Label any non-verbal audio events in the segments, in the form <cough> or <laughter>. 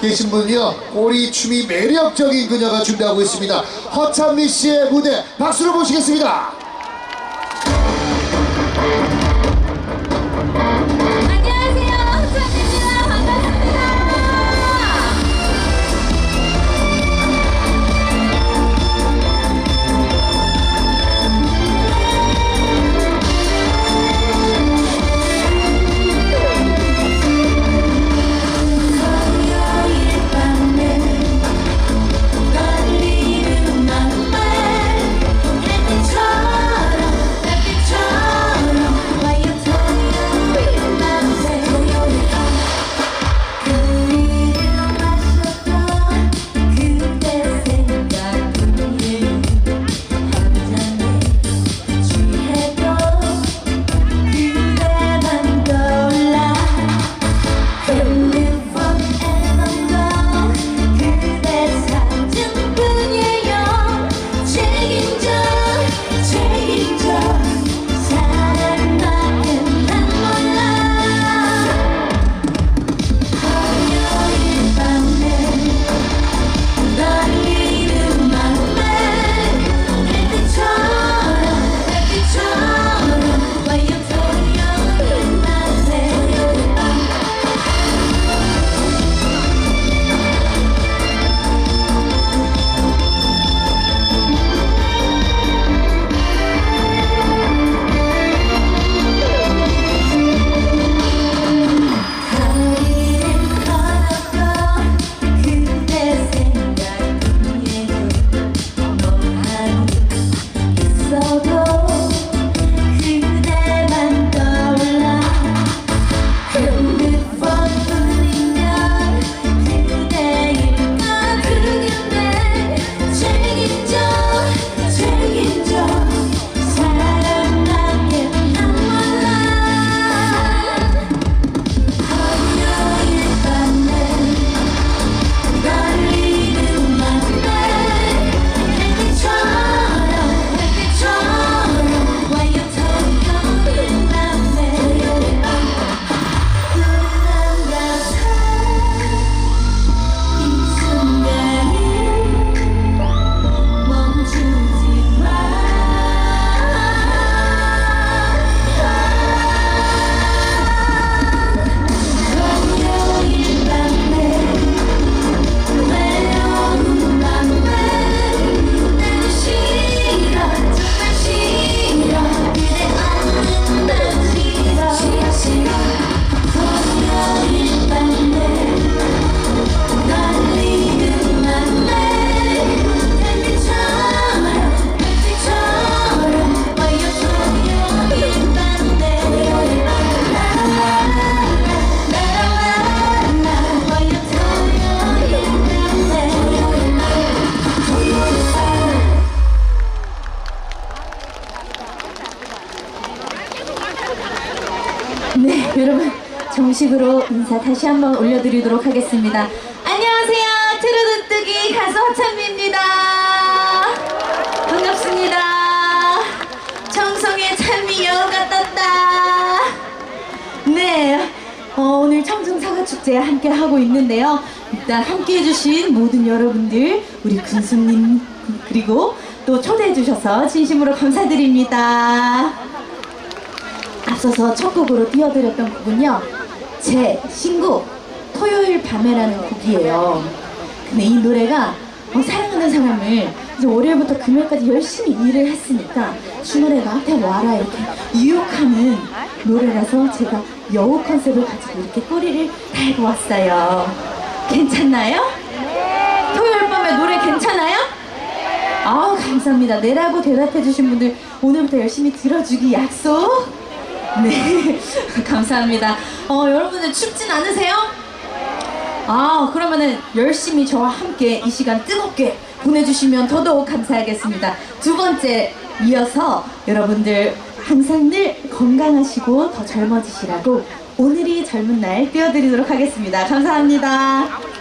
계신 분이요 꼬리춤이 매력적인 그녀가 준비하고 있습니다. 허찬미 씨의 무대 박수로 모시겠습니다 정식으로 인사 다시 한번 올려드리도록 하겠습니다. 안녕하세요, 트루드뜨기 가수 허찬미입니다. 반갑습니다. 청송의 찬미 여우가 떴다. 네, 어, 오늘 청송사과축제 함께 하고 있는데요. 일단 함께 해주신 모든 여러분들, 우리 군수님 그리고 또 초대해주셔서 진심으로 감사드립니다. 앞서서 첫 곡으로 띄워드렸던 곡은요 제 신곡 토요일 밤에라는 곡이에요 근데 이 노래가 어, 사랑하는 사람을 이제 월요일부터 금요일까지 열심히 일을 했으니까 주말에 나한테 와라 이렇게 유혹하는 노래라서 제가 여우 컨셉을 가지고 이렇게 꼬리를 달고 왔어요 괜찮나요? 토요일 밤에 노래 괜찮아요? 아 감사합니다. 네라고 대답해 주신 분들 오늘부터 열심히 들어주기 약속. 네 <laughs> 감사합니다. 어 여러분들 춥진 않으세요? 아 그러면은 열심히 저와 함께 이 시간 뜨겁게 보내주시면 더더욱 감사하겠습니다. 두 번째 이어서 여러분들 항상 늘 건강하시고 더 젊어지시라고 오늘이 젊은 날 띄워드리도록 하겠습니다. 감사합니다.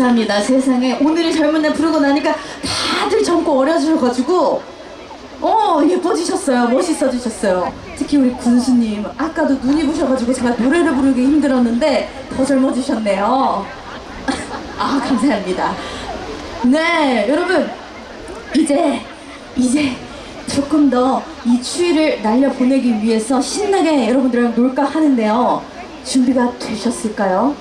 감사합니다. 세상에 오늘의 젊은 날 부르고 나니까 다들 젊고 어려지셔가지고 어 예뻐지셨어요. 멋있어지셨어요. 특히 우리 군수님 아까도 눈이 부셔가지고 제가 노래를 부르기 힘들었는데 더 젊어지셨네요. <laughs> 아 감사합니다. 네 여러분 이제 이제 조금 더 이 추위를 날려 보내기 위해서 신나게 여러분들이랑 놀까 하는데요. 준비가 되셨을까요?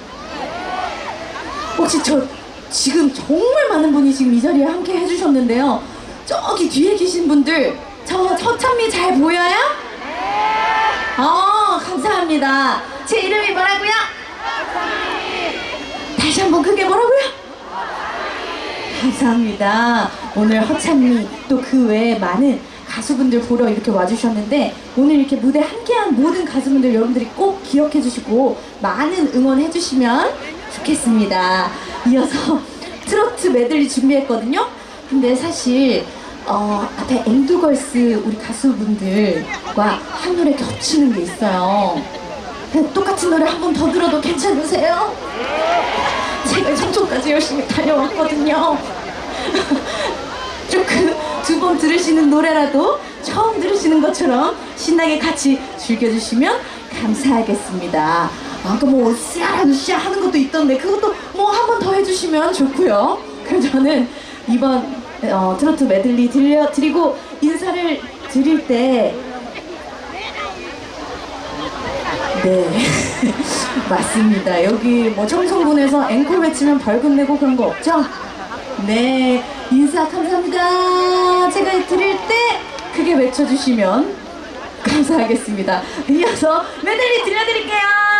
혹시 저 지금 정말 많은 분이 지금 이 자리에 함께 해주셨는데요. 저기 뒤에 계신 분들 저 서찬미 잘 보여요? 네. 어 감사합니다. 제 이름이 뭐라고요? 다시 한번 크게 뭐라고요? 감사합니다. 오늘 허찬미 또 그 외에 많은 가수분들 보러 이렇게 와주셨는데 오늘 이렇게 무대 함께한 모든 가수분들 여러분들이 꼭 기억해 주시고 많은 응원해 주시면 좋겠습니다. 이어서 <laughs> 트로트 메들리 준비했거든요. 근데 사실 어, 앞에 앵두걸스 우리 가수분들과 한 노래 겹치는 게 있어요. 그냥 똑같은 노래 한 번 더 들어도 괜찮으세요? 제가 청초까지 열심히 달려왔거든요. 조금 <laughs> 두 번 들으시는 노래라도 처음 들으시는 것처럼 신나게 같이 즐겨주시면 감사하겠습니다. 아까 뭐 으쌰으쌰 하는 것도 있던데 그것도 뭐 한 번 더 해주시면 좋고요. 그럼 저는 이번 어, 트로트 메들리 들려드리고 인사를 드릴 때 네. <laughs> 맞습니다. 여기 뭐 청송군에서 앵콜 외치면 벌금 내고 그런 거 없죠? 네. 인사 감사합니다. 제가 드릴 때 크게 외쳐주시면 감사하겠습니다. 이어서 메들리 들려드릴게요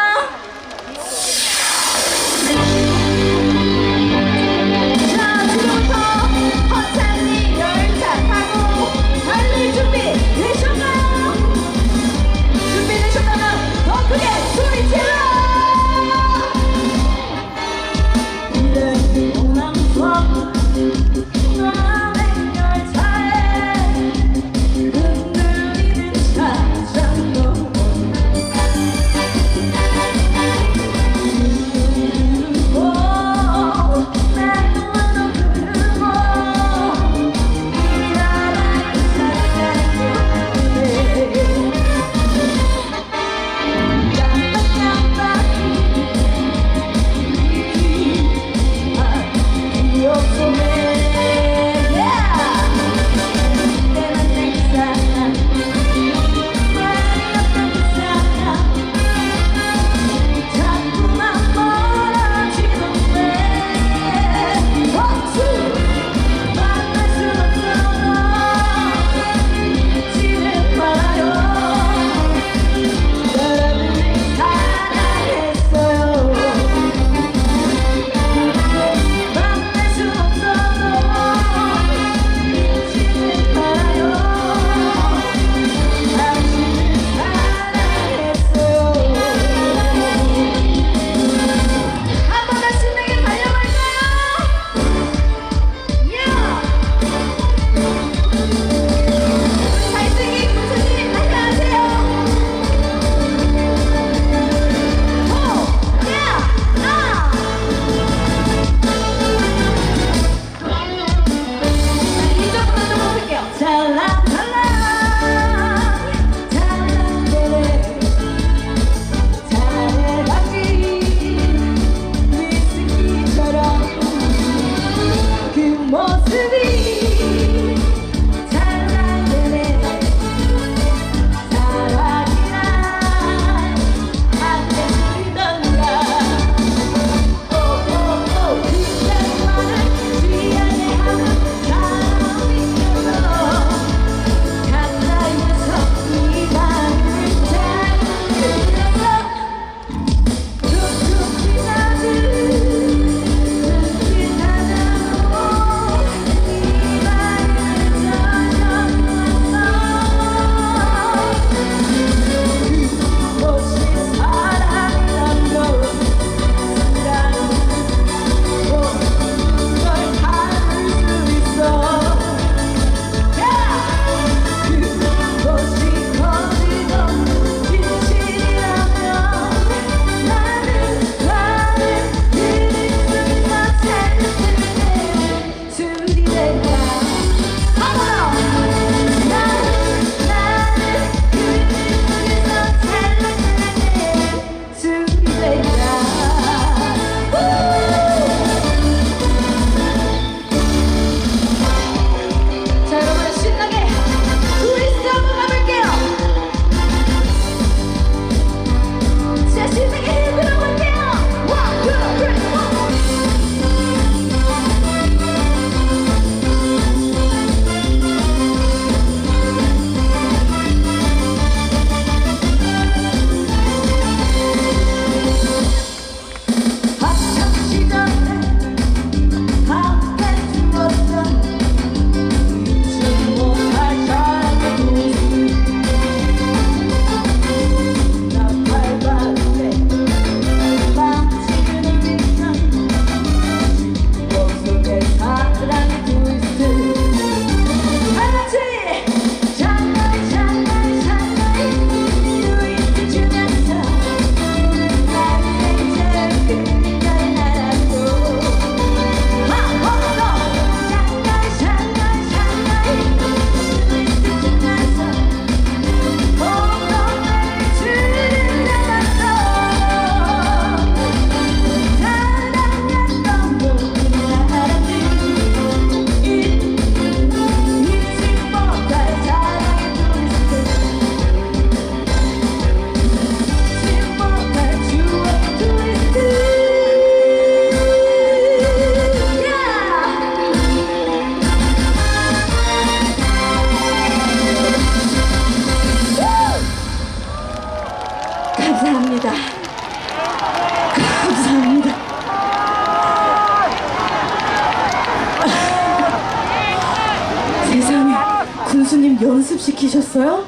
연습시키셨어요?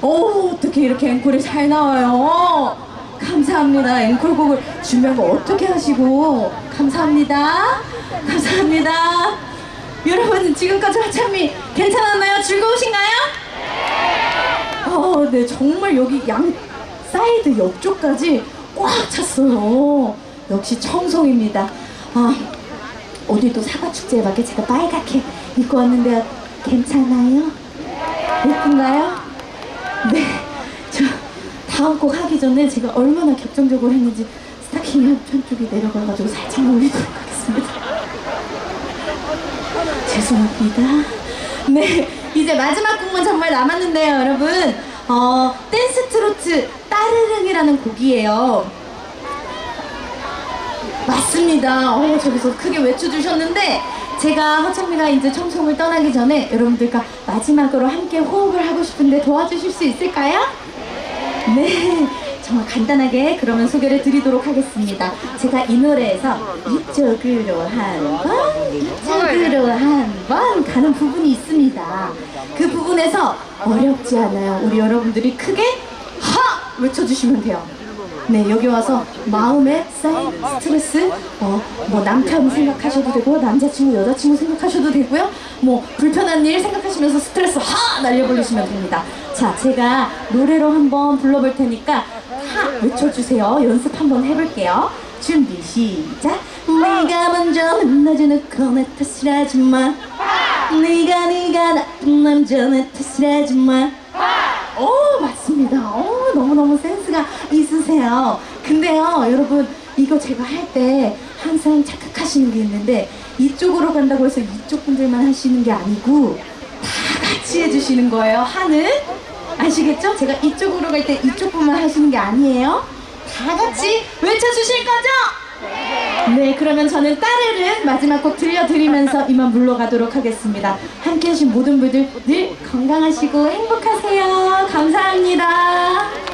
오 어떻게 이렇게 앵콜이 잘 나와요? 감사합니다. 앵콜곡을 준비한 거 어떻게 하시고 감사합니다. 감사합니다. 여러분 지금까지 하참이 괜찮았나요? 즐거우신가요? 어, 네, 정말 여기 양 사이드 옆쪽까지 꽉 찼어요. 역시 청송입니다. 아, 오늘도 사과축제에 맞게 제가 빨갛게 입고 왔는데 괜찮아요? 예쁜가요? 네, 저 다음 곡 하기 전에 제가 얼마나 격정적으로 했는지 스타킹이 한편 쪽이 내려가가지고 살짝 올리도록 하겠습니다. 죄송합니다. 네, 이제 마지막 곡만 정말 남았는데요, 여러분. 어, 댄스 트로트 따르릉이라는 곡이에요. 맞습니다. 어, 저기서 크게 외쳐주셨는데, 제가 허창미가 이제 청송을 떠나기 전에 여러분들과 마지막으로 함께 호흡을 하고 싶은데 도와주실 수 있을까요? 네, 정말 간단하게 그러면 소개를 드리도록 하겠습니다. 제가 이 노래에서 이쪽으로 한 번, 이쪽으로 한 번 가는 부분이 있습니다. 그 부분에서 어렵지 않아요. 우리 여러분들이 크게 하! 외쳐주시면 돼요. 네, 여기 와서 마음에 쌓인 스트레스, 어, 뭐 남편 생각하셔도 되고, 남자친구, 여자친구 생각하셔도 되고요. 뭐 불편한 일 생각하시면서 스트레스 하! 날려버리시면 됩니다. 자, 제가 노래로 한번 불러볼 테니까 하! 외쳐주세요. 연습 한번 해볼게요. 준비, 시작! 네가 먼저 만나지 놓고 내 탓을 하지 마. 네가 네가 나쁜 남자 내 탓을 하지 마. 오 맞습니다. 오 너무너무 센스가 있으세요. 근데요 여러분 이거 제가 할 때 항상 착각하시는 게 있는데 이쪽으로 간다고 해서 이쪽 분들만 하시는 게 아니고 다 같이 해주시는 거예요. 하는 아시겠죠? 제가 이쪽으로 갈 때 이쪽 분만 하시는 게 아니에요. 다 같이 외쳐주실 거죠? 네, 그러면 저는 따르릉 마지막 곡 들려드리면서 이만 물러가도록 하겠습니다. 함께 하신 모든 분들 늘 건강하시고 행복하세요. 감사합니다.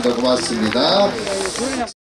무대였습니다. 고맙습니다.